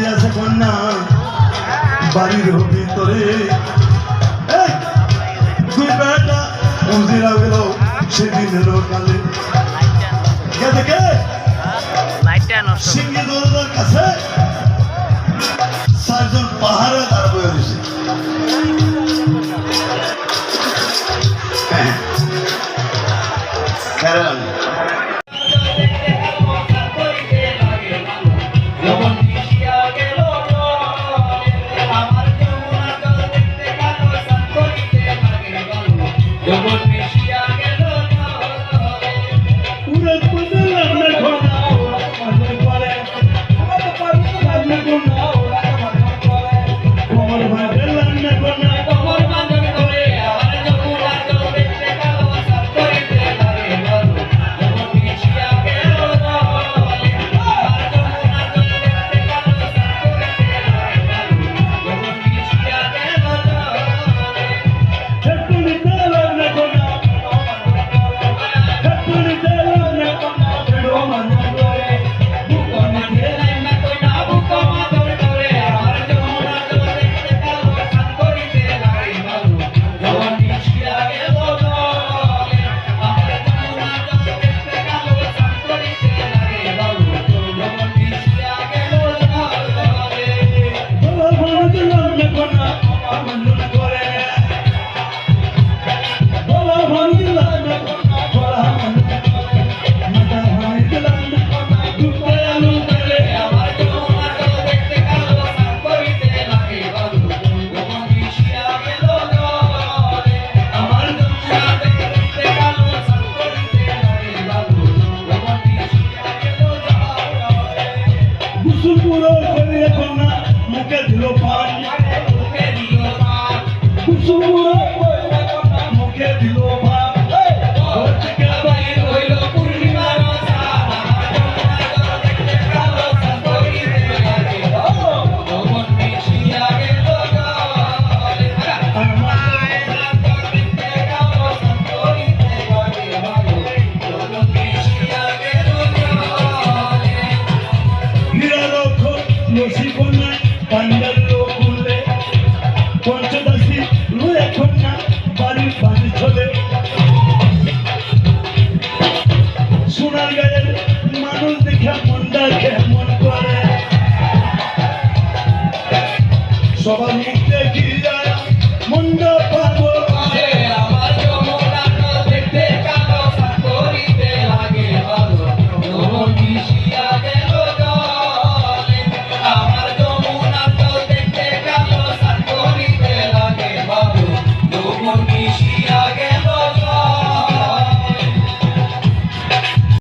সাইডে আছে কন্যা। বাড়ির ভিতরে। দুই বেটা উজিরা গেল সেদিনের কালে। কে দেখে? সিঙ্গি দরজার কাছে। মুখে দিল সবার মুখ দেখি